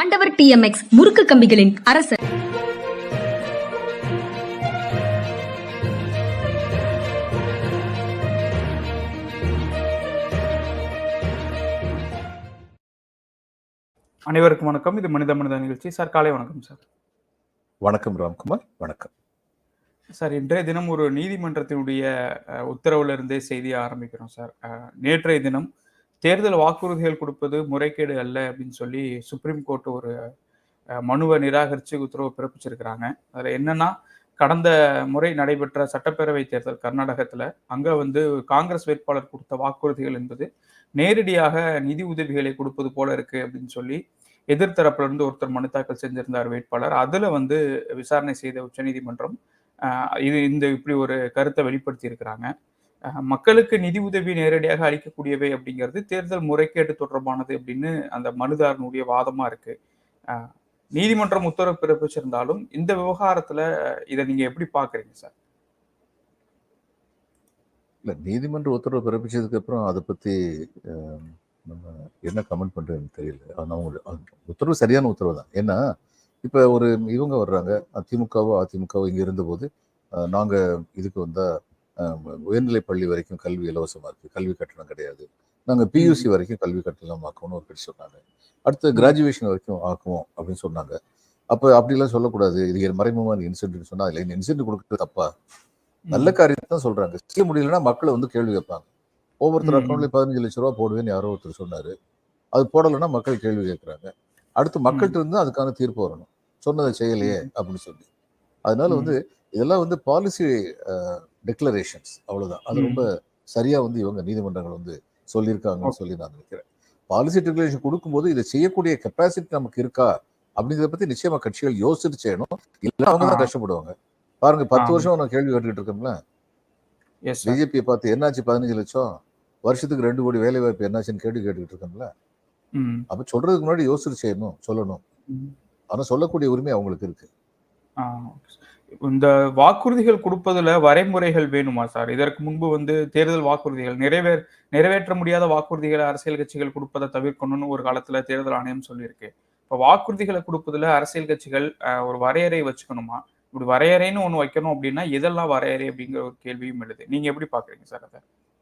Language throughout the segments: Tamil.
ஆண்டவர் டிஎம்எக்ஸ் முறுக்கு கம்பிகளின் அரசர். அனைவருக்கும் வணக்கம். இது மனித மனித நிகழ்ச்சி. சார் காலை வணக்கம் சார். வணக்கம் ராம்குமார். வணக்கம். சார் இன்றைய தினம் ஒரு நீதிமன்றத்தினுடைய உத்தரவுல இருந்தே செய்தியை ஆரம்பிக்கிறோம் சார். நேற்றைய தினம் தேர்தல் வாக்குறுதிகள் கொடுப்பது முறைகேடு அல்ல அப்படின்னு சொல்லி சுப்ரீம் கோர்ட் ஒரு மனுவை நிராகரித்து உத்தரவு பிறப்பிச்சிருக்கிறாங்க. அதில் என்னன்னா கடந்த முறை நடைபெற்ற சட்டப்பேரவை தேர்தல் கர்நாடகத்தில் அங்கே வந்து காங்கிரஸ் வேட்பாளர் கொடுத்த வாக்குறுதிகள் என்பது நேரடியாக நிதி உதவிகளை கொடுப்பது போல இருக்கு அப்படின்னு சொல்லி எதிர்த்தரப்புல இருந்து ஒருத்தர் மனு தாக்கல் செஞ்சிருந்தார் வேட்பாளர். அதில் வந்து விசாரணை செய்த உச்சநீதிமன்றம் இது இந்த இப்படி ஒரு கருத்தை வெளிப்படுத்தி இருக்கிறாங்க மக்களுக்கு நிதி உதவி நேரடியாக அளிக்கக்கூடியவை அப்படிங்கிறது தேர்தல் முறைகேடு தொடர்பானது அப்படின்னு அந்த மனுதாரனுடைய வாதமா இருக்கு. ஆஹ், நீதிமன்றம் உத்தரவு பிறப்பிச்சிருந்தாலும் இந்த விவகாரத்துல இதை நீங்க எப்படி பாக்குறீங்க சார்? இல்ல நீதிமன்ற உத்தரவு பிறப்பிச்சதுக்கு அப்புறம் அதை பத்தி நம்ம என்ன கமெண்ட் பண்றதுன்னு தெரியல. அவங்க உத்தரவு சரியான உத்தரவு தான். ஏன்னா இப்ப ஒரு இவங்க வர்றாங்க திமுகவோ அதிமுகவோ இங்க இருந்தபோது அஹ், நாங்க இதுக்கு வந்தா அஹ், உயர்நிலைப் பள்ளி வரைக்கும் கல்வி இலவசமா இருக்கு. கல்வி கட்டணம் கிடையாது. நாங்க பியூசி வரைக்கும் கல்வி கட்டணம் ஆக்கணும்னு ஒரு கட்சி சொன்னாங்க. அடுத்து கிராஜுவேஷன் வரைக்கும் ஆக்குவோம் அப்படின்னு சொன்னாங்க. அப்ப அப்படிலாம் சொல்லக்கூடாது. இது மறைமுகமான இன்சென்டிவ் சொன்னா அதுல இன்சென்டிவ் கொடுக்கறது தப்பா? நல்ல காரியத்தை தான் சொல்றாங்க. செய்ய முடியலன்னா மக்களை வந்து கேள்வி கேட்பாங்க. ஒவ்வொருத்தர் ம். அக்கௌண்ட்ல பதினஞ்சு லட்ச ரூபா போடுவேன்னு யாரோ ஒருத்தர் சொன்னாரு. அது போடலைன்னா மக்கள் கேள்வி கேட்கறாங்க. அடுத்து மக்கள்கிட்ட இருந்து அதுக்கான தீர்ப்பு வரணும். சொன்னதை செய்யலையே அப்படின்னு சொல்லி. அதனால. வந்து இதெல்லாம் வந்து பாலிசி டிக்ளரேஷன்ஸ் அவ்வளவுதான். அது. ரொம்ப சரியா வந்து இவங்க நீதிமன்றங்கள் வந்து சொல்லியிருக்காங்கன்னு சொல்லி நான் நினைக்கிறேன். பாலிசி டிக்ளரேஷன் கொடுக்கும்போது இதை செய்யக்கூடிய கெப்பாசிட்டி நமக்கு இருக்கா? அப்படிங்கிறத பத்தி நிச்சயமா கட்சிகள் யோசிச்சு செய்யணும். இல்ல அவங்க தான். கஷ்டப்படுவாங்க. பாருங்க பத்து. வருஷம் நான் கேள்வி கேட்டுக்கிட்டு இருக்கோம்ல பிஜேபியை பார்த்து என்னாச்சு பதினஞ்சு லட்சம்? வருஷத்துக்கு ரெண்டு கோடி வேலை வாய்ப்பு என்னாச்சுன்னு கேட்டு கேட்டுக்கிட்டு இருக்கோம்ல அப்ப சொல்றதுக்கு முன்னாடி யோசிச்சு செய்யணும் சொல்லணும். ஆனா சொல்லக்கூடிய உரிமை அவங்களுக்கு இருக்கு. இந்த வாக்குறுதிகள் கொடுப்பதுல வரைமுறைகள் வேணுமா சார்? இதற்கு முன்பு வந்து தேர்தல் வாக்குறுதிகள் நிறைவே நிறைவேற்ற முடியாத வாக்குறுதிகளை அரசியல் கட்சிகள் கொடுப்பதை தவிர்க்கணும்னு ஒரு காலத்துல தேர்தல் ஆணையம் சொல்லியிருக்கு. இப்ப வாக்குறுதிகளை கொடுப்பதுல அரசியல் கட்சிகள் ஒரு வரையறை வச்சுக்கணுமா? இப்படி வரையறைன்னு ஒண்ணு வைக்கணும் அப்படின்னா எதெல்லாம் வரையறை அப்படிங்கிற ஒரு கேள்வியும் எழுது. நீங்க எப்படி பாக்குறீங்க சார் அதை?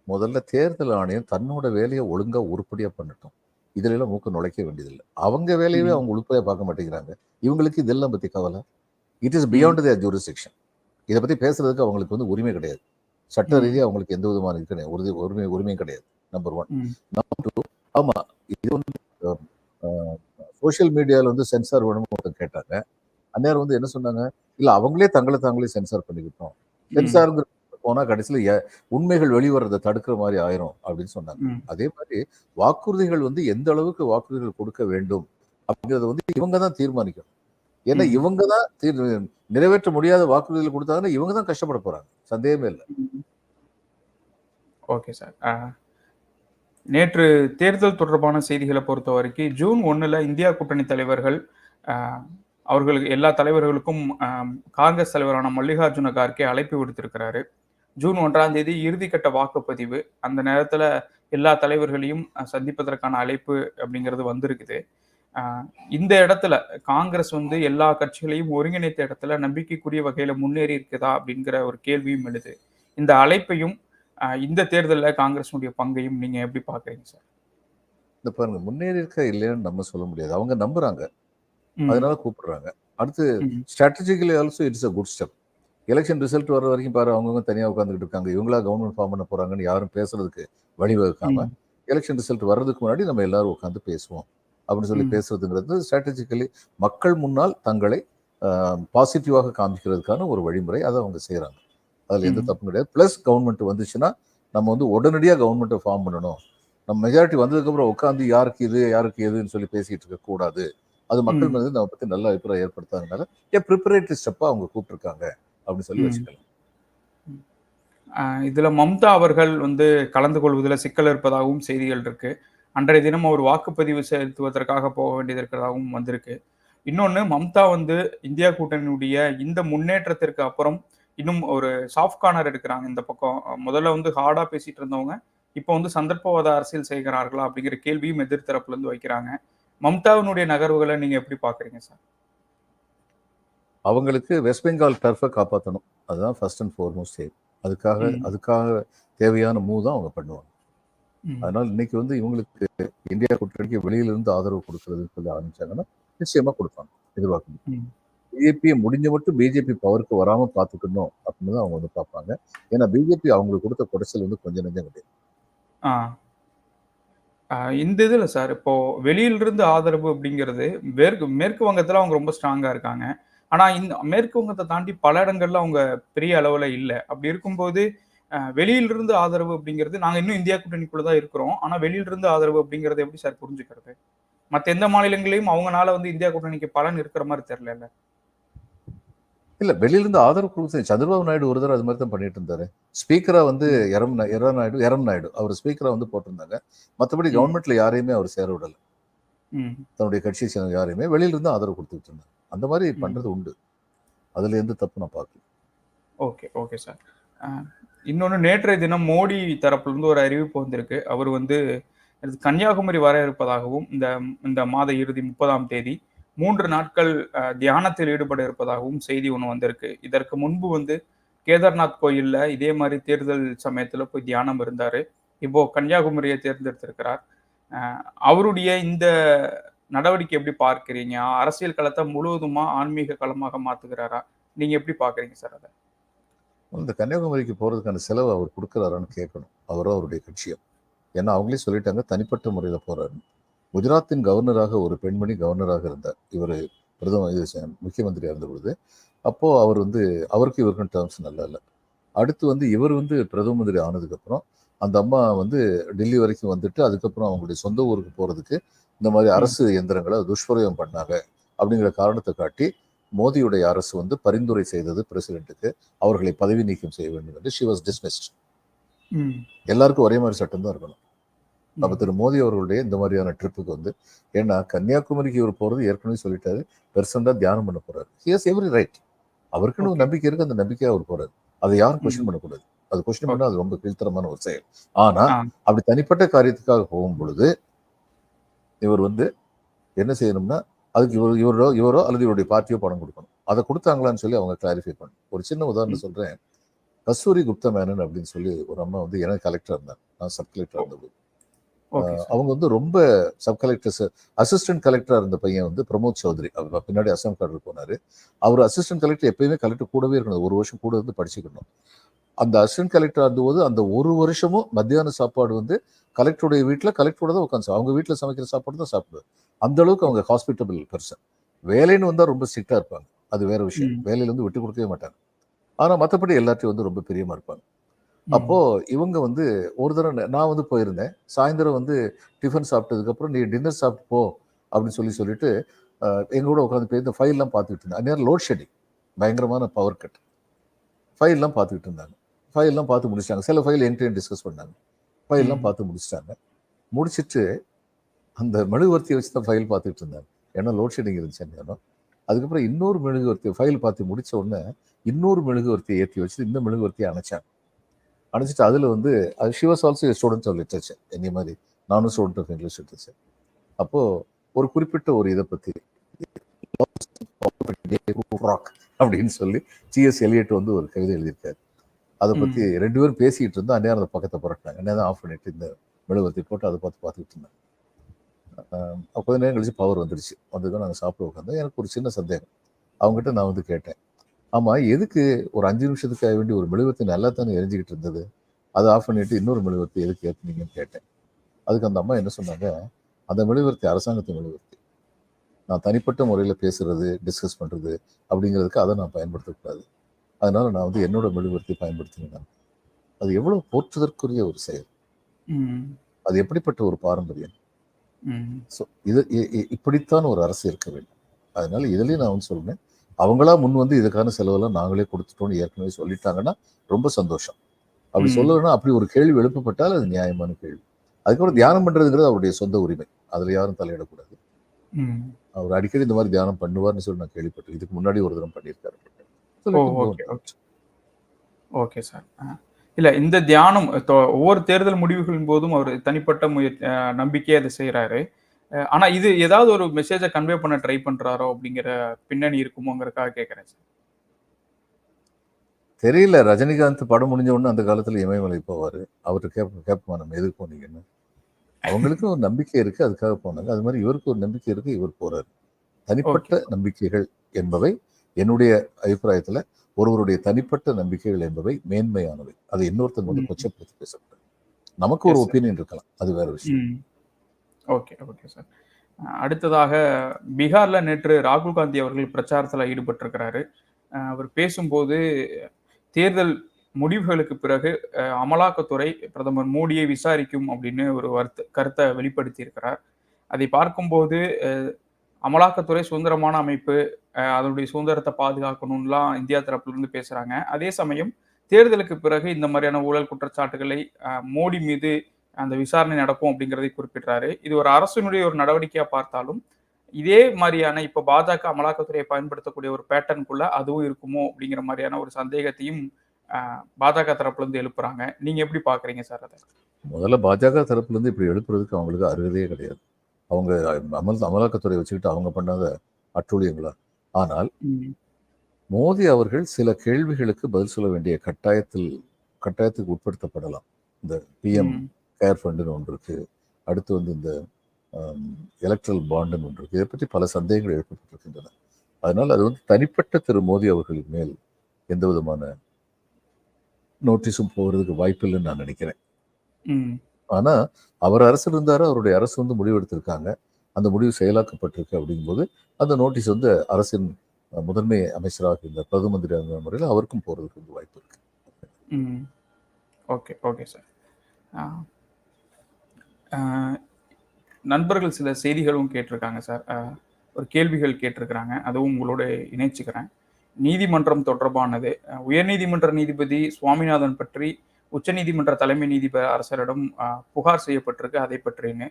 முதல்ல தேர்தல் ஆணையம் தன்னோட வேலையை ஒழுங்கா உருப்படியா பண்ணட்டும். இதுல எல்லாம் மூக்க நுழைக்க வேண்டியதில்லை. அவங்க வேலையவே. அவங்க உருப்படியா பார்க்க மாட்டேங்கிறாங்க. இவங்களுக்கு இதெல்லாம் பத்தி கவலை? It is beyond their jurisdiction இதை பத்தி பேசுறதுக்கு அவங்களுக்கு வந்து உரிமை கிடையாது. சட்ட ம். ரீதியா அவங்களுக்கு எந்த விதமான இது கிடையாது. உறுதி உரிமை உரிமையும் கிடையாது நம்பர் ஒன். நம்பர் டூ ஆமா இது வந்து சோஷியல் மீடியால வந்து சென்சார் வேணும்னு ஒருத்தர் கேட்டாங்க. அந்நேரம் வந்து என்ன சொன்னாங்க? இல்ல அவங்களே தங்களை தாங்களே சென்சார் பண்ணிக்கிட்டோம். சென்சாருங்கிற போனா கடைசியில எ- உண்மைகள் வெளிவரதை தடுக்கிற மாதிரி ஆயிரும் அப்படின்னு சொன்னாங்க. ம். அதே மாதிரி வாக்குறுதிகள் வந்து எந்த அளவுக்கு வாக்குறுதிகள் கொடுக்க வேண்டும் அப்படிங்கறத வந்து இவங்க தான் தீர்மானிக்கணும். ஏன்னா. இவங்க தான் நிறைவேற்ற முடியாத வாக்குறுதிகள் கொடுத்தாங்கன்னா இவங்க தான் கஷ்டப்பட போறாங்க. சந்தேகமே இல்லை. Okay sir. நேற்று தேர்தல் தொடர்பான செய்திகளை பொறுத்த வரைக்கும் ஜூன் ஒண்ணுல இந்தியா கூட்டணி தலைவர்கள் அவர்களுக்கு எல்லா தலைவர்களுக்கும் காங்கிரஸ் தலைவரான மல்லிகார்ஜுன கார்கே அழைப்பு விடுத்திருக்கிறாரு. ஜூன் ஒன்றாம் தேதி இறுதிக்கட்ட வாக்குப்பதிவு. அந்த நேரத்துல எல்லா தலைவர்களையும் சந்திப்பதற்கான அழைப்பு அப்படிங்கிறது வந்திருக்குது. இந்த இடத்துல காங்கிரஸ் வந்து எல்லா கட்சிகளையும் ஒருங்கிணைத்த இடத்துல நம்பிக்கைக்குரிய வகையில முன்னேறி இருக்குதா அப்படிங்கிற ஒரு கேள்வியும் எழுது. இந்த அழைப்பையும் இந்த தேர்தலில் காங்கிரஸினுடைய பங்கையும் நீங்க எப்படி பாக்குறீங்க சார்? இந்த பாருங்க முன்னேறி இருக்க இல்லைன்னு நம்ம சொல்ல முடியாது. அவங்க நம்புறாங்க. அதனால கூப்பிடுறாங்க. அடுத்து strategically also it's a good step election result வர வரைக்கும் பாரு அவங்கவுங்க தனியாக உட்காந்துக்கிட்டு இருக்காங்க. இவங்களா கவர்மெண்ட் ஃபார்ம் பண்ண போறாங்கன்னு யாரும் பேசுறதுக்கு வழிவகுக்காம எலெக்ஷன் ரிசல்ட் வர்றதுக்கு முன்னாடி நம்ம எல்லாரும் உட்காந்து பேசுவோம். அப்படின்னு சொல்லி. பேசுறதுங்கிறது ஸ்ட்ராட்டஜிக்கலி மக்கள் முன்னால் தங்களை பாசிட்டிவாக காமிக்கிறதுக்கான ஒரு வழிமுறை அதை அவங்க செய்றாங்க அதுல எந்த. தப்பும் கிடையாது ப்ளஸ் கவர்மெண்ட் வந்துச்சுன்னா நம்ம வந்து உடனடியாக கவர்மெண்ட்டை ஃபார்ம் பண்ணணும் நம்ம மெஜாரிட்டி வந்ததுக்கப்புறம் உட்காந்து யாருக்கு இது யாருக்கு எதுன்னு சொல்லி பேசிட்டு இருக்க கூடாது அது மக்கள். வந்து நம்ம பத்தி நல்ல அபிப்பிராயம் ஏற்படுத்தாதனால ஏ ப்ரிப்பரேட்டரி ஸ்டெப்பா அவங்க கூப்பிட்டுருக்காங்க அப்படின்னு சொல்லி. வச்சுக்கலாம் இதுல மம்தா அவர்கள் வந்து கலந்து கொள்வதில் சிக்கல் இருப்பதாகவும் செய்திகள் இருக்கு அன்றைய தினம் அவர் வாக்குப்பதிவு செலுத்துவதற்காக போக வேண்டியது இருக்கிறதாகவும் வந்திருக்கு. இன்னொன்னு மம்தா வந்து இந்தியா கூட்டணியுடைய இந்த முன்னேற்றத்திற்கு அப்புறம் இன்னும் ஒரு சாஃப்ட் கார்னர் எடுக்கிறாங்க இந்த பக்கம். முதல்ல வந்து ஹார்டா பேசிட்டு இருந்தவங்க இப்போ வந்து சந்தர்ப்பவாத அரசியல் செய்கிறார்களா அப்படிங்கிற கேள்வியும் எதிர்த்தரப்புல இருந்து வைக்கிறாங்க. மம்தாவினுடைய நகர்வுகளை நீங்க எப்படி பாக்குறீங்க சார் அவங்களுக்கு வெஸ்ட் பெங்கால் டர்ஃபை காப்பாற்றணும் அதுதான் ஃபர்ஸ்ட் அண்ட் ஃபோர்மோஸ்ட் சேவ் அதுக்காக. அதுக்காக தேவையான மூவ் தான் அவங்க பண்ணுவாங்க. அதனால இன்னைக்கு வந்து இவங்களுக்கு இந்தியா கூட்டணிக்கு வெளியில இருந்து ஆதரவு கொடுக்கறதுன்னு சொல்லி ஆரம்பிச்சாங்கன்னா நிச்சயமா கொடுப்பாங்க எதிர்பார்க்கணும் ம். பிஜேபியை முடிஞ்ச மட்டும் பிஜேபி பவருக்கு வராம பாத்துக்கணும் அப்படின்னு தான் அவங்க வந்து பார்ப்பாங்க. ஏன்னா பிஜேபி அவங்களுக்கு கொடுத்த குடைச்சல் வந்து கொஞ்சம் நெஞ்சம் கிடையாது. இந்த இதுல சார் இப்போ வெளியில இருந்து ஆதரவு அப்படிங்கிறது மேற்கு மேற்கு வங்கத்துல அவங்க ரொம்ப ஸ்ட்ராங்கா இருக்காங்க. ஆனா இந்த மேற்கு வங்கத்தை தாண்டி பல இடங்கள்ல அவங்க பெரிய அளவுல இல்ல. அப்படி இருக்கும்போது அஹ், வெளியில இருந்து ஆதரவு அப்படிங்கிறது நாங்க இன்னும் இந்தியா கூட்டணிக்குள்ள தான் இருக்கிறோம். ஆனா வெளியில இருந்து ஆதரவு அப்படிங்கறது எப்படி சார் புரிஞ்சுக்கிறது? மத்த எந்த மாநிலங்களையும் அவங்கனால வந்து இந்தியா கூட்டணிக்கு பலன் இருக்கிற மாதிரி தெரியல இல்ல வெளியில இருந்து ஆதரவு கொடுத்து சந்திரபாபு நாயுடு ஒரு தடவை அது மாதிரி தான் பண்ணிட்டு இருந்தாரு. ஸ்பீக்கரா வந்து எரம் எரம் நாயுடு எரம் நாயுடு. அவர் ஸ்பீக்கரா வந்து போட்டிருந்தாங்க. மற்றபடி. கவர்மெண்ட்ல யாரையுமே அவர் சேர விடல. தன்னுடைய கட்சியை சேர்ந்த யாரையுமே வெளியில இருந்து ஆதரவு கொடுத்துட்டு இருந்தாங்க அந்த மாதிரி. பண்றது உண்டு. அதுல எந்த தப்பு நான் பார்க்கல. Okay okay sir. இன்னொன்று நேற்றைய தினம் மோடி தரப்புல இருந்து ஒரு அறிவிப்பு வந்திருக்கு. அவர் வந்து கன்னியாகுமரி வர இருப்பதாகவும் இந்த இந்த மாத இறுதி முப்பதாம் தேதி மூன்று நாட்கள் தியானத்தில் ஈடுபட இருப்பதாகவும் செய்தி ஒன்று வந்திருக்கு. இதற்கு முன்பு வந்து கேதார்நாத் கோயில்ல இதே மாதிரி தேர்தல் சமயத்துல போய் தியானம் இருந்தாரு. இப்போ கன்னியாகுமரியை தேர்ந்தெடுத்திருக்கிறார். அவருடைய இந்த நடவடிக்கை எப்படி பார்க்கிறீங்க? அரசியல் களத்தை முழுவதுமா ஆன்மீக களமாக மாத்துகிறாரா? நீங்க எப்படி பாக்குறீங்க சார் அதை? இந்த கன்னியாகுமரிக்கு போறதுக்கான செலவு அவர் கொடுக்குறாரான்னு கேட்கணும். அவரோ அவருடைய கட்சியோ. ஏன்னா அவங்களே சொல்லிட்டாங்க தனிப்பட்ட முறையில் போறாரு. குஜராத்தின் கவர்னராக ஒரு பெண்மணி கவர்னராக இருந்தார். இவர் பிரதம இது ச- முக்கியமந்திரியா இருந்த பொழுது. அப்போ அவர் வந்து அவருக்கு இவருக்கும் டேர்ம்ஸ் நல்லா இல்லை. அடுத்து வந்து இவர் வந்து பிரதம மந்திரி ஆனதுக்கப்புறம் அந்த அம்மா வந்து டெல்லி வரைக்கும் வந்துட்டு அதுக்கப்புறம் அவங்களுடைய சொந்த ஊருக்கு போறதுக்கு இந்த மாதிரி அரசு இயந்திரங்களை துஷ்பிரயோகம் பண்ணாங்க அப்படிங்கிற காரணத்தை காட்டி மோடியுடைய அரசு வந்து பரிந்துரை செய்தது பிரசிடென்ட்டுக்கு அவர்களை பதவி நீக்கம் செய்ய வேண்டும் என்று ஷி வாஸ் டிஸ்மிஸ்ட் எல்லாருக்கும் ஒரே மாதிரி சட்டம் தான் இருக்கணும். அப்ப. திரு மோடி அவர்களுடைய இந்த மாதிரியான ட்ரிப்புக்கு வந்து ஏன்னா கன்னியாகுமரிக்கு இவர் போறது ஏற்கனவே சொல்லிட்டாரு பெர்சண்டா தியானம் பண்ண போறாரு. ஹியஸ் எவ்ரி ரைட் அவருக்குன்னு ஒரு நம்பிக்கை இருக்கு அந்த நம்பிக்கையா அவர் போறாரு. அதை யாரும் கொஸ்டின். பண்ணக்கூடாது. அது கொஸ்டின் பண்ணா அது ரொம்ப கீழ்த்தரமான ஒரு செயல். ஆனா. அப்படி தனிப்பட்ட காரியத்துக்காக போகும் பொழுது இவர் வந்து என்ன செய்யணும்னா அதுக்கு இவர் இவரோ இவரோ அல்லது இவருடைய பார்ட்டியோ பணம் கொடுக்கணும். அதை கொடுத்தாங்களான்னு சொல்லி அவங்க கிளாரிஃபை பண்ணணும் ஒரு சின்ன உதாரணம் சொல்றேன். கஸ்தூரி குப்தா மேனன் அப்படின்னு சொல்லி ஒரு அம்மா வந்து எனக்கு கலெக்டர் இருந்தாங்க. நான் சப் கலெக்டர் இருந்தபோது அவங்க வந்து ரொம்ப சப் கலெக்டர்ஸ் அசிஸ்டன்ட் கலெக்டரா இருந்த பையன் வந்து பிரமோத் சௌத்ரி. அவர் பின்னாடி அசாம் கார்டர் போனாரு. அவர் அசிஸ்டன்ட் கலெக்டர் எப்பயுமே கலெக்டர் கூடவே இருக்கணும். ஒரு வருஷம் கூட இருந்து படிச்சுக்கணும். அந்த அசிஸ்டன்ட் கலெக்டர் இருந்தபோது அந்த ஒரு வருஷமும் மத்தியான சாப்பாடு வந்து கலெக்டருடைய வீட்டில் கலெக்டரோட தான் உட்காந்து அவங்க வீட்டில் சமைக்கிற சாப்பாடு தான் சாப்பிடுவார். அந்த அளவுக்கு அவங்க ஹாஸ்பிட்டபிள் பர்சன் வேலைன்னு வந்தா ரொம்ப ஸ்ட்ரிக்டா இருப்பாங்க. அது வேற விஷயம். ம். வேலையில இருந்து விட்டு கொடுக்கவே மாட்டாங்க. ஆனா மற்றபடி எல்லாத்தையும் வந்து ரொம்ப பிரியமா இருப்பாங்க. அப்போ இவங்க வந்து ஒரு தடவை நான் வந்து போயிருந்தேன். சாயந்தரம் வந்து டிஃபன் சாப்பிட்டதுக்கு அப்புறம் நீ டின்னர் சாப்பிட்டு போ அப்படின்னு சொல்லி சொல்லிட்டு அஹ், எங்க கூட உட்காந்து போய் இந்த ஃபைல்லாம் பார்த்துக்கிட்டு இருந்தேன் அந்நேரம் லோட் ஷெட்டிங் பயங்கரமான பவர் கட் ஃபைல்லாம் பார்த்துக்கிட்டு இருந்தாங்க. ஃபைல்லாம் பார்த்து முடிச்சிட்டாங்க. சில ஃபைல் என்கிட்ட டிஸ்கஸ் பண்ணாங்க. ஃபைல்லாம். பார்த்து முடிச்சிட்டாங்க. முடிச்சிட்டு அந்த மெழுகுவர்த்தியை வச்சு தான் ஃபைல் பார்த்துக்கிட்டு இருந்தாங்க ஏன்னா லோட் ஷெட்டிங் இருந்துச்சு அந்நேரம். அதுக்கப்புறம் இன்னொரு மெழுகுவர்த்தி ஃபைல் பார்த்து முடிச்ச உடனே இன்னொரு மெழுகுவர்த்தியை ஏற்றி வச்சு இந்த மெழுகுவர்த்தியை அணைச்சாங்க. அணைச்சிட்டு அதில் வந்து அது she was also students of literature என்னை மாதிரி. நானும் ஸ்டூடெண்ட் ஆஃப் இங்கிலீஷ் லிட்ரேச்சர் அப்போது ஒரு குறிப்பிட்ட ஒரு இதை பற்றி ராக் அப்படின்னு சொல்லி ஜிஎஸ் எலியட் வந்து ஒரு கவிதை எழுதியிருக்காரு. அதை பற்றி ரெண்டு பேரும் பேசிக்கிட்டு இருந்தா அந்நேரம் அந்த பக்கத்தை புரட்டினாங்க. என்ன தான் ஆஃப் பண்ணிட்டு இந்த மெழுகுவர்த்தி போட்டு அதை பார்த்து பார்த்துக்கிட்டு இருந்தாங்க. ஆஹ் கொஞ்ச நேரம் கழிச்சு பவர் வந்துருச்சு. வந்ததுக்கு நாங்கள் சாப்பிட உட்காந்தோம் எனக்கு ஒரு சின்ன சந்தேகம். அவங்ககிட்ட நான் வந்து கேட்டேன். ஆமா எதுக்கு ஒரு அஞ்சு நிமிஷத்துக்காக வேண்டி ஒரு மெழுகுவர்த்தி நல்லா தானே எரிஞ்சுக்கிட்டு இருந்தது? அதை ஆஃப் பண்ணிட்டு இன்னொரு மெழுகுவர்த்தி எதுக்கு ஏற்றுனீங்கன்னு கேட்டேன். அதுக்கு அந்த அம்மா என்ன சொன்னாங்க? அந்த மெழுகுவர்த்தி அரசாங்கத்து மெழுகுவர்த்தி. நான் தனிப்பட்ட முறையில் பேசுறது டிஸ்கஸ் பண்றது அப்படிங்கிறதுக்கு அதை நான் பயன்படுத்தக்கூடாது. அதனால நான் வந்து என்னோட மெழுகுவர்த்தி பயன்படுத்தினேன் அது எவ்வளவு போற்றுதற்குரிய ஒரு செயல். அது எப்படிப்பட்ட ஒரு பாரம்பரியம். ஸோ இது இப்படித்தான் ஒரு அரசு இருக்க வேண்டும். அதனால இதுலயும் நான் வந்து சொல்றேன் அவங்களா முன் வந்து இதுக்கான செலவெல்லாம் நாங்களே கொடுத்துட்டோம்னு ஏற்கனவே சொல்லிட்டாங்கன்னா ரொம்ப சந்தோஷம். அப்படி ம். சொல்லலைன்னா அப்படி ஒரு கேள்வி எழுப்பப்பட்டால் அது நியாயமான கேள்வி. அதுக்கப்புறம் தியானம் பண்றதுங்கிறது அவருடைய சொந்த உரிமை. அதுல யாரும் தலையிடக்கூடாது. அவர் அடிக்கடி இந்த மாதிரி தியானம் பண்ணுவார்னு சொல்லி நான் கேள்விப்பட்டேன். இதுக்கு முன்னாடி ஒரு தரம் பண்ணியிருக்காரு. Okay sir. இல்ல இந்த தியானம் ஒவ்வொரு தேர்தல் முடிவுகளின் போதும் அவர் தனிப்பட்ட முய அஹ் நம்பிக்கையை அதை செய்யறாரு ஆனா இது ஏதாவது ஒரு மெசேஜை கன்வே பண்ண ட்ரை பண்றாரோ அப்படிங்கிற பின்னணி இருக்குமோங்கிறதுக்காக கேட்கறேன் சார். தெரியல ரஜினிகாந்த் படம் முடிஞ்ச உடனே அந்த காலத்துல இமயமலை போவாரு. அவர்கிட்ட கேட்ப கேட்போமா நம்ம எதுக்கு போனீங்கன்னு அவங்களுக்கும் ஒரு நம்பிக்கை இருக்கு அதுக்காக போனாங்க. அது மாதிரி இவருக்கு ஒரு நம்பிக்கை இருக்கு இவர் போறாரு. தனிப்பட்ட நம்பிக்கைகள் என்பவை என்னுடைய அபிப்பிராயத்துல ஒருவருடைய தனிப்பட்ட நம்பிக்கைகள் என்பவை மேன்மையானவை. அதை இன்னொருத்தர் வந்து. கொச்சப்படுத்தி பேசக்கூடாது நமக்கு ஒரு. ஒப்பீனியன் இருக்கலாம். அது வேற விஷயம். ஓகே ஓகே சார் அடுத்ததாக பீகார்ல நேற்று ராகுல் காந்தி அவர்கள் பிரச்சாரத்தில் ஈடுபட்டிருக்கிறாரு. அவர் பேசும்போது தேர்தல் முடிவுகளுக்கு பிறகு அமலாக்கத்துறை பிரதமர் மோடியை விசாரிக்கும் அப்படின்னு ஒரு வருத்த கருத்தை வெளிப்படுத்தி இருக்கிறார் அதை பார்க்கும்போது அமலாக்கத்துறை சுதந்திரமான அமைப்பு அதனுடைய சுதந்திரத்தை பாதுகாக்கணும்லாம் இந்தியா தரப்புல இருந்து பேசுறாங்க. அதே சமயம் தேர்தலுக்கு பிறகு இந்த மாதிரியான ஊழல் குற்றச்சாட்டுகளை மோடி மீது அந்த விசாரணை நடக்கும் அப்படிங்கிறதை குறிப்பிடுறாரு. இது ஒரு அரசினுடைய ஒரு நடவடிக்கையா பார்த்தாலும் இதே மாதிரியான இப்ப பாஜக அமலாக்கத்துறையை பயன்படுத்தக்கூடிய ஒரு பேட்டர்னுக்குள்ள அதுவும் இருக்குமோ அப்படிங்கிற மாதிரியான ஒரு சந்தேகத்தையும் பாஜக தரப்புல இருந்து எழுப்புறாங்க. நீங்க எப்படி பாக்குறீங்க சார் அதை? முதல்ல பாஜக தரப்புல இருந்து இப்படி எழுப்புறதுக்கு அவங்களுக்கு அருகதையே கிடையாது. அவங்க அமல் அமலாக்கத்துறை வச்சுக்கிட்டு அவங்க பண்ணாத அட்டூழியங்களா? ஆனால் மோடி அவர்கள் சில கேள்விகளுக்கு பதில் சொல்ல வேண்டிய கட்டாயத்தில் கட்டாயத்துக்கு உட்படுத்தப்படலாம். இந்த பிஎம் கேர் ஃபண்டுன்னு ஒன்று இருக்கு. அடுத்து வந்து இந்த எலக்ட்ரல் பாண்டுன்னு ஒன்று இருக்கு. இதை பற்றி பல சந்தேகங்கள் எழுப்பப்பட்டிருக்கின்றன அதனால் அது வந்து தனிப்பட்ட திரு மோடி அவர்களின் மேல் எந்த விதமான நோட்டீஸும் போகிறதுக்கு வாய்ப்பில்லைன்னு நான் நினைக்கிறேன். ஆனால் அவர் அரசு இருந்தார் அவருடைய அரசு வந்து முடிவெடுத்திருக்காங்க. அந்த முடிவு செயலாக்கப்பட்டிருக்கு அப்படிங்கும்போது அந்த நோட்டீஸ் வந்து அரசின் முதன்மை அமைச்சராக இருந்த பிரதம மந்திரி அந்த முறையில் அவருக்கும் போகிறதுக்கு வந்து வாய்ப்பு இருக்கு. Okay okay sir. நண்பர்கள் சில செய்திகளும் கேட்டிருக்காங்க சார். ஒரு கேள்விகள் கேட்டிருக்கிறாங்க. அதுவும் உங்களோட இணைச்சுக்கிறேன். நீதிமன்றம் தொடர்பானது உயர்நீதிமன்ற நீதிபதி சுவாமிநாதன் பற்றி உச்சநீதிமன்ற தலைமை நீதிபதி அரசரிடம் புகார் செய்யப்பட்டிருக்கு அதை பற்றின்னு.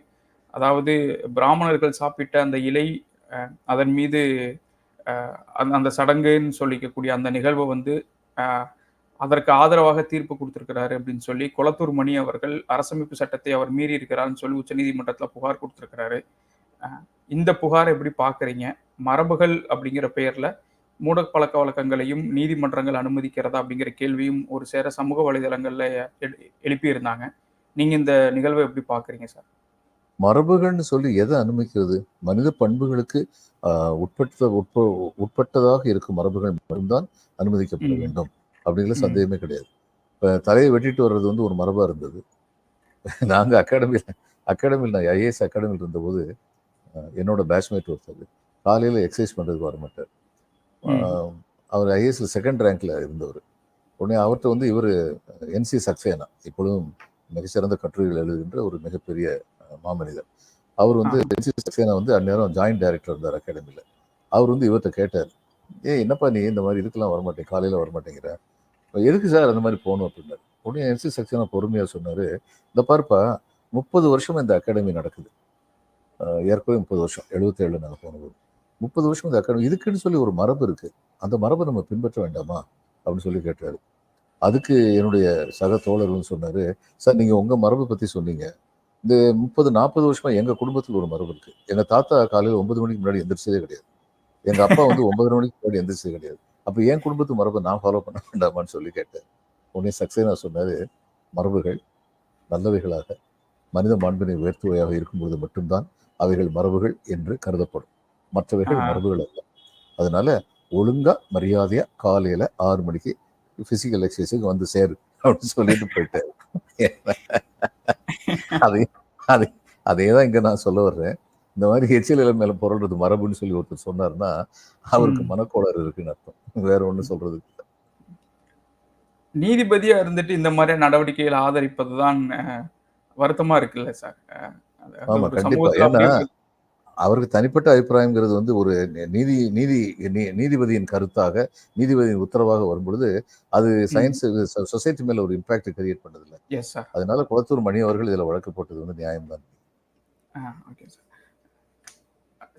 அதாவது பிராமணர்கள் சாப்பிட்ட அந்த இலை அதன் மீது அந்த அந்த சடங்குன்னு சொல்லிக்கக்கூடிய அந்த நிகழ்வை வந்து அதற்கு ஆதரவாக தீர்ப்பு கொடுத்துருக்கிறாரு அப்படின்னு சொல்லி குளத்தூர் மணி அவர்கள் அரசமைப்பு சட்டத்தை அவர் மீறி இருக்கிறாருன்னு சொல்லி உச்சநீதிமன்றத்தில் புகார் கொடுத்துருக்கிறாரு. இந்த புகார் எப்படி பார்க்குறீங்க? மரபுகள் அப்படிங்கிற பெயரில் மூட பழக்க வழக்கங்களையும் நீதிமன்றங்கள் அனுமதிக்கிறதா அப்படிங்கிற கேள்வியும் ஒரு சேர சமூக வலைதளங்கள்ல எழு- எழுப்பியிருந்தாங்க. நீங்க இந்த நிகழ்வை எப்படி பார்க்கறீங்க சார்? மரபுகள்னு சொல்லி எதை அனுமதிக்கிறது? மனித பண்புகளுக்கு உட்பட்ட உட்ப உட்பட்டதாக இருக்கும் மரபுகள் மட்டும்தான் அனுமதிக்கப்பட. வேண்டும். அப்படிங்கிற. சந்தேகமே கிடையாது. இப்போ தலையை வெட்டிட்டு வர்றது வந்து ஒரு மரபா இருந்தது. நாங்க அகாடமியில் அகாடமியில் நான் ஐஏஎஸ் அகாடமியில் இருந்தபோது என்னோட பேட்ச்மேட் ஒருத்தர் காலையில் எக்ஸசைஸ் பண்ணுறதுக்கு வர மாட்டார் அவர் ஐஏஎஸ்ல செகண்ட் ரேங்க்ல இருந்தவர். உடனே அவர்கிட்ட வந்து இவர் என்சி சக்சேனா இப்பொழுதும் மிகச்சிறந்த கட்டுரைகள் எழுதுகின்ற ஒரு மிகப்பெரிய மாமனிதர். அவர் வந்து என்சி சக்சேனா வந்து அந்நேரம் ஜாயின்ட் டைரக்டர் இருந்தார் அகாடமியில் அவர் வந்து இவர்கிட்ட கேட்டார் ஏ என்னப்பா நீ இந்த மாதிரி இதுக்கெல்லாம் வரமாட்டேன் காலையில் வரமாட்டேங்கிற? எதுக்கு சார் அந்த மாதிரி போகணும்? அப்படின்னாரு. உடனே என்சி சக்சேனா பொறுமையாக சொன்னார் இந்த பாருப்பா முப்பது வருஷம் இந்த அகாடமி நடக்குது. ஏற்கனவே முப்பது வருஷம் எழுபத்தேழு நாங்கள் போனது முப்பது வருஷம் இந்த அகாடமி இதுக்குன்னு சொல்லி ஒரு மரபு இருக்கு. அந்த மரபை நம்ம பின்பற்ற வேண்டாமா? அப்படின்னு சொல்லி கேட்டாரு. அதுக்கு என்னுடைய சக தோழர்கள்னு சொன்னார் சார் நீங்க உங்க மரபை பத்தி சொன்னீங்க. இந்த முப்பது நாற்பது வருஷமா எங்க குடும்பத்தில் ஒரு மரபு இருக்கு. எங்கள் தாத்தா காலையில் ஒன்பது மணிக்கு முன்னாடி எந்திரிச்சதே கிடையாது. எங்க அப்பா வந்து ஒன்பது மணிக்கு முன்னாடி எந்திரிச்சதே கிடையாது. அப்போ என் குடும்பத்து மரபை நான் ஃபாலோ பண்ண வேண்டாமான்னு சொல்லி கேட்டேன் உடனே சக்சேனா சொன்னார் மரபுகள் நல்லவைகளாக மனித மாண்பினை உயர்த்துவையாக இருக்கும்பொழுது மட்டும்தான் அவைகள் மரபுகள் என்று கருதப்படும். மற்றவைகள். மரபுகள் அல்ல அதனால ஒழுங்கா மரியாதையா காலையில ஆறு மணிக்கு பிசிக்கல் எக்ஸசைஸுக்கு வந்து சேரு அப்படின்னு சொல்லிட்டு போயிட்டாரு அதே அதே அதே தான் இங்க நான் சொல்ல வர்றேன் இந்த மாதிரி எச்சில மேல புரள்றது மரபுன்னு சொல்லி ஒருத்தர் சொன்னாருன்னா அவருக்கு. மனக்கோளாறு இருக்குன்னு அர்த்தம் வேற ஒண்ணும் சொல்றது இல்ல. நீதிபதியா இருந்துட்டு இந்த மாதிரி நடவடிக்கைகளை ஆதரிப்பதுதான் வருத்தமா இருக்குல்ல சார் ஆமா கண்டிப்பா ஏன்னா. அவருக்கு தனிப்பட்ட அபிப்பிராயங்கிறது வந்து ஒரு நீதி நீதி நீ- நீதிபதியின் கருத்தாக நீதிபதியின் உத்தரவாக வரும்பொழுது அது சயின்ஸ் சொசைட்டி மேல ஒரு இம்பாக்ட் கிரியேட் பண்ணது இல்லை எஸ் சார் அதனால குளத்தூர் மணி அவர்கள் இதுல வழக்கு போட்டது வந்து நியாயம்தான். ஓகே சார்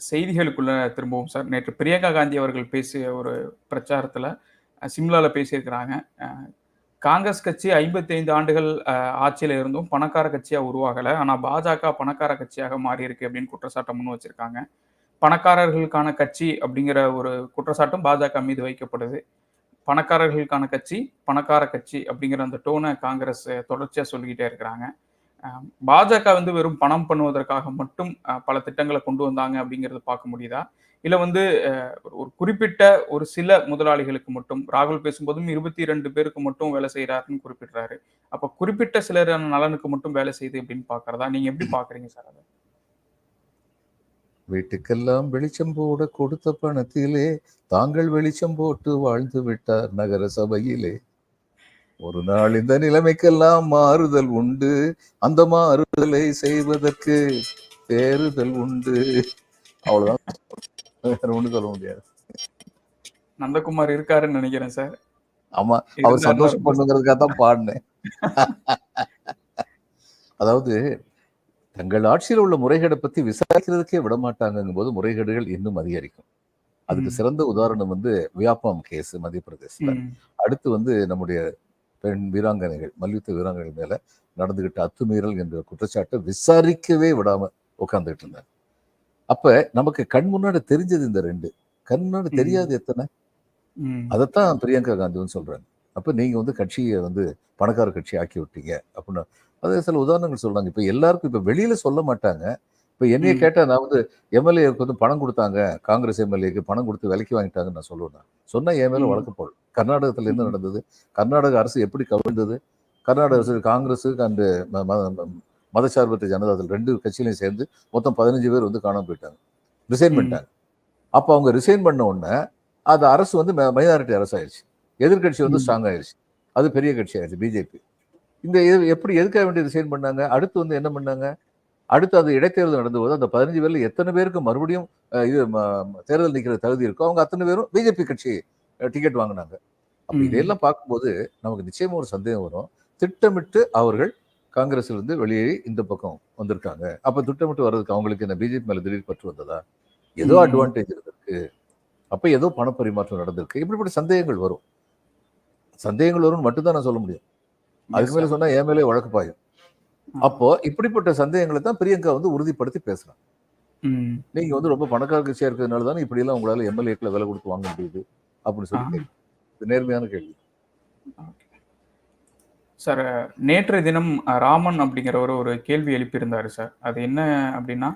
செய்திகளுக்குள்ள திரும்பவும் சார் நேற்று பிரியங்கா காந்தி அவர்கள் பேசிய ஒரு பிரச்சாரத்துல அஹ், சிம்லால பேசியிருக்கிறாங்க. காங்கிரஸ் கட்சி 55 ஆண்டுகள் ஆட்சியில் இருந்தும் பணக்கார கட்சியாக உருவாகலை ஆனால் பாஜக பணக்கார கட்சியாக மாறியிருக்கு அப்படின்னு குற்றச்சாட்ட முன் வச்சிருக்காங்க. பணக்காரர்களுக்கான கட்சி அப்படிங்கிற ஒரு குற்றச்சாட்டும் பாஜக மீது வைக்கப்படுது. பணக்காரர்களுக்கான கட்சி, பணக்கார கட்சி அப்படிங்கிற அந்த டோனை காங்கிரஸ் தொடர்ச்சியாக சொல்லிக்கிட்டே இருக்கிறாங்க. பாஜக வந்து வெறும் பணம் பண்ணுவதற்காக மட்டும் பல திட்டங்களை கொண்டு வந்தாங்க அப்படிங்கிறது பார்க்க முடியுதா? இல்ல வந்து ஒரு குறிப்பிட்ட ஒரு சில முதலாளிகளுக்கு மட்டும் ராகுல் பேசும்போதும் 22 பேருக்கு மட்டும் வேலை செய்யறாருன்னு குறிப்பிடுறாரு. அப்ப குறிப்பிட்ட சிலரான நலனுக்கு மட்டும் வேலை செய்யுது அப்படின்னு பாக்குறதா? நீங்க எப்படி பார்க்குறீங்க சார் அதை? வீட்டுக்கெல்லாம் வெளிச்சம் போட கொடுத்த பணத்திலே தாங்கள் வெளிச்சம் போட்டு வாழ்ந்து விட்டார் நகர சபையிலே. ஒரு நாள் இந்த நிலைமைக்கெல்லாம் மாறுதல் உண்டு. அந்த மாறுதலை செய்வதற்கு தேறுதல் உண்டு. அவ்வளவுதான். வேற ஒண்ணும் சொல்ல முடியாது நந்தகுமார் இருக்காருன்னு நினைக்கிறேன் சார். ஆமா அவர் சந்தோஷம் பண்ணுங்கிறதுக்காக தான் பாடினேன் அதாவது தங்கள் ஆட்சியில் உள்ள முறைகேடை பத்தி விசாரிக்கிறதுக்கே விட மாட்டாங்கங்கும் போது முறைகேடுகள் இன்னும் அதிகரிக்கும் அதுக்கு. சிறந்த உதாரணம் வந்து வியாபாம் கேஸ் மத்திய பிரதேசல ம். அடுத்து வந்து நம்முடைய பெண் வீராங்கனைகள் மல்யுத்த வீராங்கனைகள் மேல நடந்துகிட்ட அத்துமீறல் என்ற குற்றச்சாட்டை விசாரிக்கவே விடாம உட்கார்ந்துட்டு இருந்தாங்க அப்ப நமக்கு கண் முன்னாடி தெரிஞ்சது இந்த ரெண்டு கண் முன்னாடி. தெரியாது எத்தனை. அதைத்தான் பிரியங்கா காந்தின்னு சொல்றாங்க அப்ப நீங்க வந்து கட்சியை வந்து பணக்கார கட்சி ஆக்கி விட்டீங்க அப்படின்னு அதே சில உதாரணங்கள் சொல்றாங்க இப்ப எல்லாருக்கும் இப்ப வெளியில சொல்ல மாட்டாங்க இப்ப என்னைய. கேட்டா நான் வந்து எம்எல்ஏக்கு வந்து பணம் கொடுத்தாங்க காங்கிரஸ் எம்எல்ஏக்கு பணம் கொடுத்து விலைக்கு வாங்கிட்டாங்கன்னு நான் சொல்லுவேன் சொன்னா என் மேல. வழக்கு போடலாம் கர்நாடகத்துல என்ன. நடந்தது கர்நாடக அரசு எப்படி கவிழ்ந்தது கர்நாடக அரசு காங்கிரஸ் அண்ட் மதசார்பற்ற ஜனதாதள் ரெண்டு கட்சியிலையும் சேர்ந்து மொத்தம் பதினஞ்சு பேர் வந்து காணாம போயிட்டாங்க. ரிசைன். பண்ணிட்டாங்க. அப்ப அவங்க ரிசைன் பண்ண உடனே அது அரசு வந்து மைனாரிட்டி அரசு ஆயிடுச்சு எதிர்கட்சி வந்து. ஸ்ட்ராங் ஆயிடுச்சு அது பெரிய கட்சி ஆயிடுச்சு பிஜேபி இந்த எப்படி எதுக்காக வேண்டி ரிசைன் பண்ணாங்க? அடுத்து வந்து என்ன பண்ணாங்க? அடுத்து அது இடைத்தேர்தல் நடந்தபோது அந்த பதினஞ்சு பேர்ல எத்தனை பேருக்கு மறுபடியும் இது தேர்தல் நிக்கிற தகுதி இருக்கோ அவங்க அத்தனை பேரும் பிஜேபி கட்சி டிக்கெட் வாங்கினாங்க. அப்ப ம். இதையெல்லாம் பார்க்கும்போது நமக்கு நிச்சயமா ஒரு சந்தேகம் வரும். திட்டமிட்டு அவர்கள் காங்கிரஸ்ல இருந்து வெளியேறி இந்த பக்கம் வந்திருக்காங்க. அப்ப திட்டமிட்டு வர்றதுக்கு அவங்களுக்கு என்ன பிஜேபி மேல திடீர் பற்று வந்ததா? ஏதோ. அட்வான்டேஜ் இருந்திருக்கு. அப்ப ஏதோ பணப்பரிமாற்றம் நடந்திருக்கு. இப்படிப்பட்ட சந்தேகங்கள் வரும். சந்தேகங்கள் வரும்னு மட்டும்தான் நான் சொல்ல முடியும். அதுக்கு மேல sir. சொன்னா என் மேலே வழக்கு பாயும். அப்போ இப்படிப்பட்ட சந்தேகங்களை தான் பிரியங்கா வந்து உறுதிப்படுத்தி பேசுறாங்க. நீங்க வந்து ரொம்ப பணக்கார கட்சியா இருக்கிறதுனால தானே இப்படி எல்லாம் உங்களால எம்எல்ஏக்களை விலை கொடுத்து வாங்க முடியுது? அப்படின்னு சொல்லி நேர்மையான கேள்வி. சார் நேற்றைய தினம் ராமன் அப்படிங்கிறவர் ஒரு கேள்வி எழுப்பியிருந்தாரு சார். அது என்ன அப்படின்னா,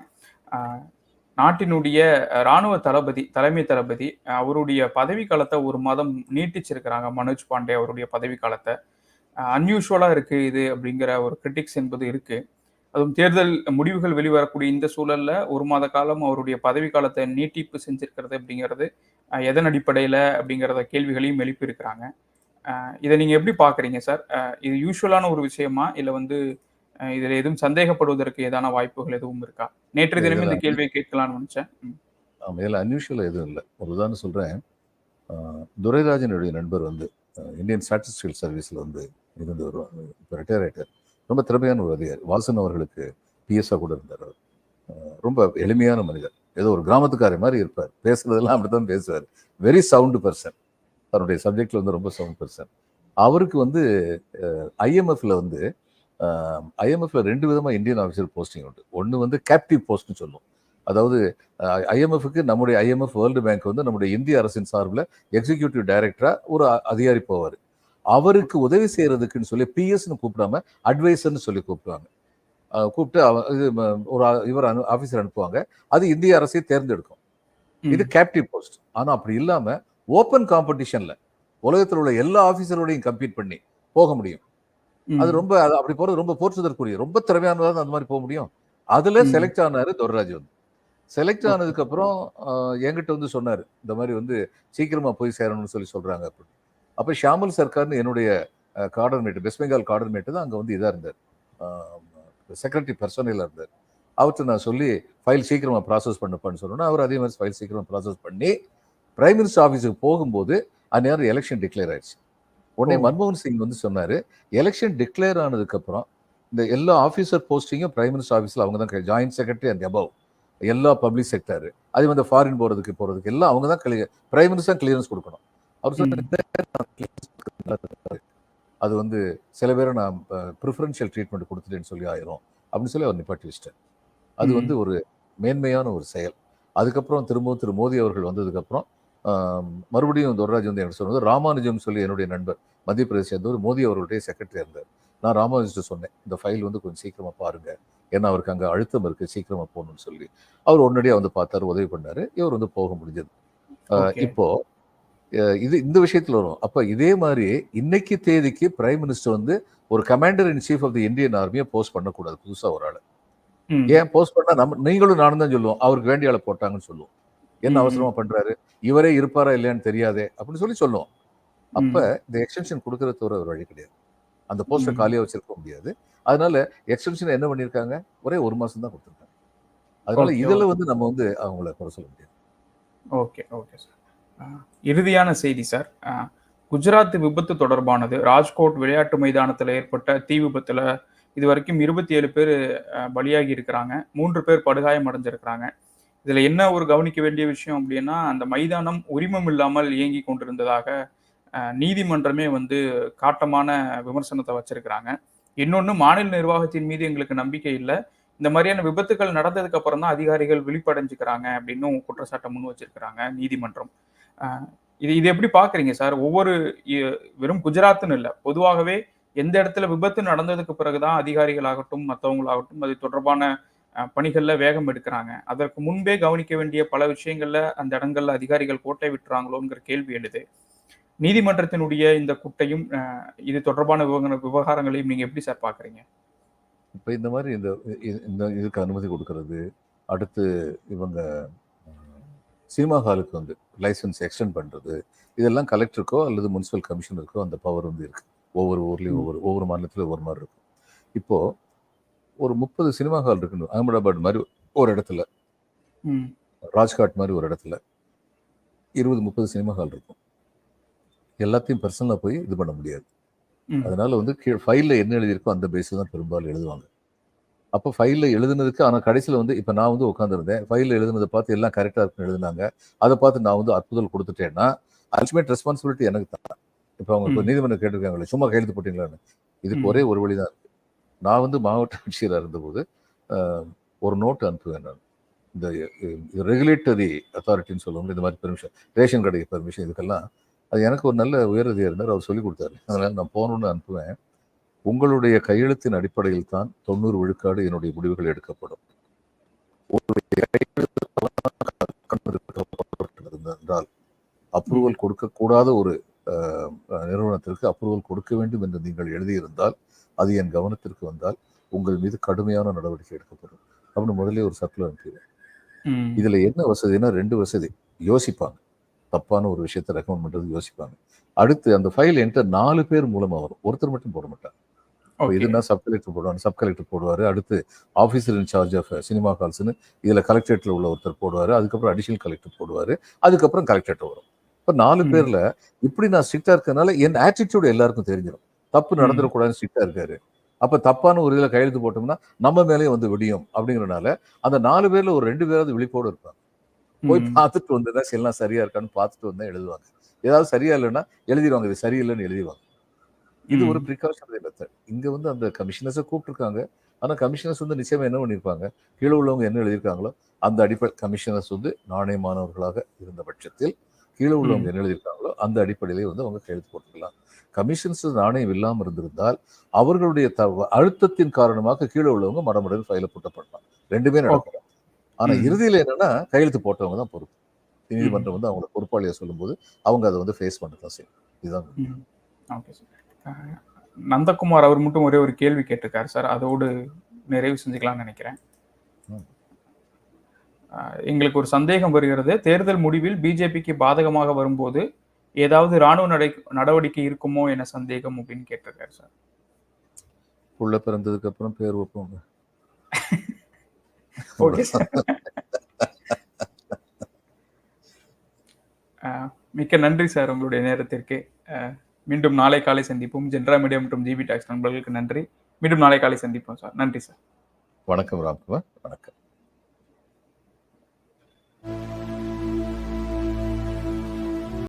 நாட்டினுடைய ராணுவ தளபதி, தலைமை தளபதி அவருடைய பதவி காலத்தை ஒரு மாதம் நீட்டிச்சிருக்கிறாங்க. மனோஜ் பாண்டே அவருடைய பதவி காலத்தை அன்யூஷுவலாக இருக்குது இது அப்படிங்கிற ஒரு கிரிட்டிக்ஸ் என்பது இருக்குது அதுவும் தேர்தல் முடிவுகள் வெளிவரக்கூடிய இந்த சூழலில் ஒரு மாத காலம் அவருடைய பதவி காலத்தை நீட்டிப்பு செஞ்சிருக்கிறது அப்படிங்கிறது எதன் அடிப்படையில் அப்படிங்கிறத கேள்விகளையும் எழுப்பியிருக்கிறாங்க. இத நீங்க எப்படி பார்க்குறீங்க சார்? இது யூசுவலான ஒரு விஷயமா? இல்ல வந்து இதுல எதுவும் சந்தேகப்படுவதற்கு ஏதான வாய்ப்புகள் எதுவும் இருக்கா? நேற்றைய தினமே இந்த கேள்விய கேட்கலாம்னு நினைச்சேன். ம். ஆமா, இதெல்லாம் அன்யூஷுவல் எதுவும் இல்லை ஒரு உதாரணம் சொல்றேன் ஆஹ் துரைராஜனுடைய நண்பர் வந்து இந்தியன் ஸ்டாட்டிஸ்டிக்கல் சர்வீஸ்ல வந்து இருந்து வருவாங்க இப்போ ரிட்டையர் ஆயிட்டார் ரொம்ப திறமையான ஒரு அதிகாரி வாசன் அவர்களுக்கு பிஎஸ்ஆ கூட இருந்தார் அவர் ரொம்ப எளிமையான மனிதர் ஏதோ ஒரு கிராமத்துக்காரி மாதிரி இருப்பார் பேசுறதெல்லாம் அப்படித்தான் பேசுவார் வெரி சவுண்டு பர்சன் தன்னுடைய சப்ஜெக்ட்ல வந்து ரொம்ப சவுண்ட் பர்சன் அவருக்கு வந்து ஐஎம்எஃப்ல வந்து ஐஎம்எஃப்ல ரெண்டு விதமா இந்தியன் ஆஃபீஸர் போஸ்டிங் உண்டு. ஒன்று வந்து கேப்டிவ் போஸ்ட்னு சொல்லுவோம் அதாவது ஐஎம்எஃப்க்கு நம்முடைய ஐஎம்எஃப் வேர்ல்டு பேங்க் வந்து நம்முடைய இந்திய அரசின் சார்பில் எக்ஸிக்யூட்டிவ் டைரக்டரா ஒரு அதிகாரி போவார். அவருக்கு உதவி செய்யறதுக்குன்னு சொல்லி பிஎஸ்னு கூப்பிடாம அட்வைசர்னு சொல்லி கூப்பிடுவாங்க. கூப்பிட்டு இது ஒரு இவர் ஆஃபீஸர் அனுப்புவாங்க. அது இந்திய அரசை தேர்ந்தெடுக்கும். இது. கேப்டிவ் போஸ்ட் ஆனா அப்படி இல்லாம ஓப்பன் காம்படிஷன்ல உலகத்தில் உள்ள எல்லா ஆஃபீஸரோடையும் கம்பீட் பண்ணி போக முடியும். அது. ரொம்ப அப்படி போறது ரொம்ப போற்றுதற்குரிய ரொம்ப திறமையானதா தான் அந்த மாதிரி போக முடியும். அதுல. செலக்ட் ஆனாரு துர்ராஜ் வந்து. செலக்ட் ஆனதுக்கு அப்புறம் ஆஹ், என்கிட்ட வந்து சொன்னாரு இந்த மாதிரி வந்து சீக்கிரமா போய் சேரணும்னு சொல்லி சொல்றாங்க அப்படின்னு. அப்ப ஷியாமல் சர்க்கார்னு என்னுடைய கார்டர்மேட் வெஸ்ட் பெங்கால் கார்டர்மேட் தான் அங்க வந்து இதா இருந்தார். செக்ரட்டரி பர்சனலா இருந்தார். அவர்கிட்ட நான் சொல்லி ஃபைல் சீக்கிரமா ப்ராசஸ் பண்ணப்பான்னு சொன்னோன்னா அவர் அதே மாதிரி ஃபைல் சீக்கிரமா ப்ராசஸ் பண்ணி பிரைம் மினிஸ்டர் ஆஃபீஸுக்கு போகும்போது அந்நேரம் எலெக்ஷன் டிக்ளேர் ஆயிடுச்சு. உடனே. மன்மோகன் சிங் வந்து சொன்னாரு எலெக்ஷன் டிக்ளேர் ஆனதுக்கு அப்புறம் இந்த எல்லா ஆஃபீஸர் போஸ்டிங்கும் பிரைம் மினிஸ்டர் ஆஃபீஸில் அவங்க தான் ஜாயின்ட் செக்ரட்டரி அண்ட் அபவ் எல்லா பப்ளிக் செக்டர் அதே வந்து ஃபாரின் போறதுக்கு போறதுக்கு எல்லாம் அவங்க தான் கிளியர் பிரைம் மினிஸ்டர் கிளியரன்ஸ் கொடுக்கணும். அவர் சொன்னாரு, அது வந்து சில பேரை நான் ப்ரிஃபரன்ஷியல் ட்ரீட்மெண்ட் கொடுத்துட்டேன்னு சொல்லி ஆயிரும். அப்படின்னு சொல்லி அவர் நிப்பாட்டி வச்சிட்டார். அது. வந்து ஒரு மேன்மையான ஒரு செயல். அதுக்கப்புறம் திரும்பவும் திரு மோடி அவர்கள் வந்ததுக்கப்புறம் மறுபடியும் துரராஜ் வந்து எனக்கு சொன்னது ராமானுஜம் சொல்லி என்னுடைய நண்பர் மத்திய பிரதேச சேர்ந்தவர் மோடி அவர்களுடைய செக்ரட்டரி இருந்தார். நான் ராமானுஜத்தை சொன்னேன் இந்த ஃபைல் வந்து கொஞ்சம் சீக்கிரமா பாருங்க. ஏன்னா அவருக்கு அங்கே அழுத்தம் இருக்கு சீக்கிரமா போகணும்னு சொல்லி. அவர் உடனடியாக வந்து பார்த்தாரு உதவி பண்ணாரு. இவர் வந்து போக முடிஞ்சது. இப்போ இது இந்த விஷயத்துல வரும். அப்ப இதே மாதிரி இன்னைக்கு தேதிக்கு பிரைம் மினிஸ்டர் வந்து ஒரு commander in chief of the Indian ஆர்மியை post பண்ணக்கூடாது புதுசா ஒரு ஆள். ஏன்? போஸ்ட் பண்ணா நம்ம நீங்களும் நானும் தான் சொல்லுவோம் அவருக்கு வேண்டிய ஆளை போட்டாங்கன்னு சொல்லுவோம். என்ன. அவசரமா பண்றாரு? இவரே இருப்பாரா இல்லையான்னு தெரியாதே அப்படின்னு சொல்லி சொல்லுவோம். அப்ப. இந்த எக்ஸ்டென்ஷன் கொடுக்கறது தவிர ஒரு வழி கிடையாது. அந்த போஸ்டை ம். காலியா வச்சிருக்க முடியாது. அதனால எக்ஸ்டென்ஷன் என்ன பண்ணிருக்காங்க ஒரே ஒரு மாசம் தான் கொடுத்துருக்காங்க. அதனால இதுல வந்து நம்ம வந்து அவங்கள குறை சொல்ல முடியாது. ஓகே ஓகே சார் இறுதியான செய்தி சார் குஜராத் விபத்து தொடர்பானது. ராஜ்கோட் விளையாட்டு மைதானத்தில் ஏற்பட்ட தீ விபத்துல இது வரைக்கும் இருபத்தி ஏழு பேர் பலியாகி இருக்கிறாங்க. மூன்று பேர் படுகாயம் அடைஞ்சிருக்கிறாங்க இதுல என்ன ஒரு கவனிக்க வேண்டிய விஷயம் அப்படின்னா அந்த மைதானம் உரிமம் இல்லாமல் இயங்கி கொண்டிருந்ததாக நீதிமன்றமே வந்து காட்டமான விமர்சனத்தை வச்சிருக்கிறாங்க. இன்னொன்று மாநில நிர்வாகத்தின் மீது எங்களுக்கு நம்பிக்கை இல்லை. இந்த மாதிரியான விபத்துகள் நடந்ததுக்கு அப்புறம் தான் அதிகாரிகள் விழிப்படைஞ்சுக்கிறாங்க அப்படின்னு குற்றச்சாட்டை முன் வச்சிருக்கிறாங்க நீதிமன்றம். இது இது எப்படி பாக்குறீங்க சார்? ஒவ்வொரு இ- வெறும் குஜராத்னு இல்லை. பொதுவாகவே எந்த இடத்துல விபத்து நடந்ததுக்கு பிறகுதான் அதிகாரிகளாகட்டும் மற்றவங்களாகட்டும் அது தொடர்பான பணிகள்ல வேகம் எடுக்கிறாங்க. அதற்கு முன்பே கவனிக்க வேண்டிய பல விஷயங்கள்ல அந்த இடங்கள்ல அதிகாரிகள் கோட்டை விட்டுறாங்களோங்கிற கேள்வி எழுது. நீதிமன்றத்தினுடைய இந்த குட்டையும் இது தொடர்பான விவகார- விவகாரங்களையும் நீங்க எப்படி சார் பாக்குறீங்க இப்போ இந்த மாதிரி இந்த இந்த இதுக்கு அனுமதி கொடுக்கறது அடுத்து இவங்க சினிமா ஹாலுக்கு வந்து லைசன்ஸ் எக்ஸ்டெண்ட் பண்றது இதெல்லாம் கலெக்டருக்கோ அல்லது முனிசிபல் கமிஷனருக்கோ அந்த பவர் வந்து இருக்கு. ஒவ்வொரு ஊர்லயும். ஒவ்வொரு ஒவ்வொரு மாநிலத்திலும் ஒவ்வொரு மாதிரி இருக்கும். இப்போ ஒரு முப்பது சினிமா ஹால் இருக்குன்னு அகமதாபாத் மாதிரி ஒரு இடத்துல ராஜ்காட் மாதிரி ஒரு இடத்துல இருபது முப்பது சினிமா ஹால் இருக்கும். எல்லாத்தையும் பர்சனலாக போய் இது பண்ண முடியாது. அதனால வந்து கீழ் ஃபைலில் என்ன எழுதியிருக்கோ அந்த பேஸில் தான் பெரும்பாலும் எழுதுவாங்க. அப்போ ஃபைலில் எழுதுனதுக்கு ஆனால் கடைசியில் வந்து இப்போ நான் வந்து உட்காந்துருந்தேன் ஃபைலில் எழுதுனதை பார்த்து எல்லாம் கரெக்டாக இருக்குன்னு எழுதுனாங்க. அதை பார்த்து நான் வந்து அற்புதல் கொடுத்துட்டேன்னா அல்டிமேட் ரெஸ்பான்சிபிலிட்டி எனக்கு தான். இப்போ அவங்க. நீதிமன்றம் கேட்டிருக்காங்களே சும்மா கையெழுத்து போட்டீங்களான்னு. இதுக்கு. ஒரே ஒரு வழி தான் நான் வந்து மாவட்ட ஆட்சியராக இருந்தபோது ஆஹ், ஒரு நோட் அனுப்புவேன் நான். இந்த ரெகுலேட்டரி அத்தாரிட்டின்னு சொல்லுவாங்க இந்த மாதிரி பெர்மிஷன் ரேஷன் கடைக்கு பெர்மிஷன் இதுக்கெல்லாம். அது எனக்கு ஒரு நல்ல உயரதியாக இருந்தார் அவர் சொல்லி கொடுத்தாரு. அதனால நான் போகணுன்னு அனுப்புவேன். உங்களுடைய கையெழுத்தின் அடிப்படையில் தான் தொண்ணூறு விழுக்காடு என்னுடைய முடிவுகள் எடுக்கப்படும். என்றால் அப்ரூவல் கொடுக்கக்கூடாத ஒரு அஹ், நிறுவனத்திற்கு அப்ரூவல் கொடுக்க வேண்டும் என்று நீங்கள் எழுதியிருந்தால் அது என் கவனத்திற்கு வந்தால் உங்கள் மீது கடுமையான நடவடிக்கை எடுக்கப்படும். அப்படின்னு முதல்ல ஒரு சர்க்குலர் அனுப்பிடுவேன். இதுல என்ன வசதினா ரெண்டு வசதி. யோசிப்பாங்க. தப்பான ஒரு விஷயத்தை ரெக்கமெண்ட் பண்றது யோசிப்பாங்க. அடுத்து அந்த ஃபைல் என்கிட்ட நாலு பேர் மூலமா வரும். ஒருத்தர் மட்டும் போட மாட்டாங்க இதுனா சப் கலெக்டர் போடுவாங்க சப் கலெக்டர் போடுவாரு. அடுத்து officer in charge of cinema ஹால்ஸ்னு இதுல கலெக்டரேட்ல உள்ள ஒருத்தர் போடுவாரு. அதுக்கப்புறம் அடிஷனல் கலெக்டர் போடுவாரு. அதுக்கப்புறம் கலெக்டரேட் வரும். இப்போ நாலு. பேர்ல இப்படி நான் ஸ்ட்ரிக்டா இருக்கறனால என் ஆட்டிடியூட் எல்லாருக்கும் தெரிஞ்சிடும் தப்பு. நடந்துடக்கூடாதுன்னு ஸ்ட்ரிக்டா இருக்காரு அப்ப தப்பான ஒரு இதுல கையெழுத்து போட்டோம்னா நம்ம மேலேயும் வந்து விடியும் அப்படிங்கறனால அந்த நாலு பேர்ல ஒரு ரெண்டு பேராவது விழிப்போடு இருப்பாங்க போய். பார்த்துட்டு வந்து தான் எல்லாம் சரியா இருக்கான்னு பார்த்துட்டு வந்தா எழுதுவாங்க ஏதாவது சரியா இல்லைன்னா எழுதிடுவாங்க இது சரியில்லைன்னு எழுதிடுவாங்க இது ஒரு. ப்ரிகாஷனரி மெத்தட் இங்க வந்து அந்த கமிஷனர்ஸை கூப்பிட்டுருக்காங்க ஆனா கமிஷனர்ஸ் வந்து நிச்சயமா என்ன பண்ணியிருப்பாங்க கீழே உள்ளவங்க என்ன எழுதியிருக்காங்களோ அந்த அடிப்படை கமிஷனர்ஸ் வந்து நாணயமானவர்களாக இருந்த பட்சத்தில் கீழே உள்ளவங்க. என்ன எழுதியிருக்காங்களோ அந்த அடிப்படையிலே வந்து அவங்க கையெழுத்து போட்டுக்கலாம் கமிஷன்ஸ் நாணயம் இல்லாமல் இருந்திருந்தால் அவர்களுடைய த- அழுத்தத்தின் காரணமாக கீழே உள்ளவங்க மடமடன் ஃபைல புட்ட பண்ணலாம் ரெண்டுமே நடக்கும் ஆனா. இறுதியில என்னன்னா கையெழுத்து போட்டவங்க தான் பொறுப்பு. நீதிமன்றம் வந்து அவங்களை பொறுப்பாளியா சொல்லும்போது அவங்க அதை வந்து ஃபேஸ் பண்ண தான் செய்யும் இதுதான் நந்தகுமார் அவர் மட்டும் ஒரே ஒரு கேள்வி கேட்டிருக்காரு சார் அதோடு நிறைவு செஞ்சுக்கலாம்னு நினைக்கிறேன். எங்களுக்கு ஒரு சந்தேகம் வருகிறது. தேர்தல் முடிவில் பிஜேபிக்கு பாதகமாக வரும்போது ஏதாவது ராணுவ நடை நடவடிக்கை இருக்குமோ என சந்தேகம் அப்படின்னு கேட்டிருக்காரு சார். புள்ள பிறந்ததுக்கு அப்புறம் பேர் வைப்போங்க. Okay sir. மிக்க நன்றி சார் உங்களுடைய நேரத்திற்கு. மீண்டும் நாளை காலை சந்திப்போம். ஜென்ரா மீடியா மற்றும் ஜிபி டாக்ஸ் நண்பர்களுக்கு நன்றி. மீண்டும் நாளை காலை சந்திப்போம் சார். நன்றி சார். வணக்கம் ராம்குமார். வணக்கம்.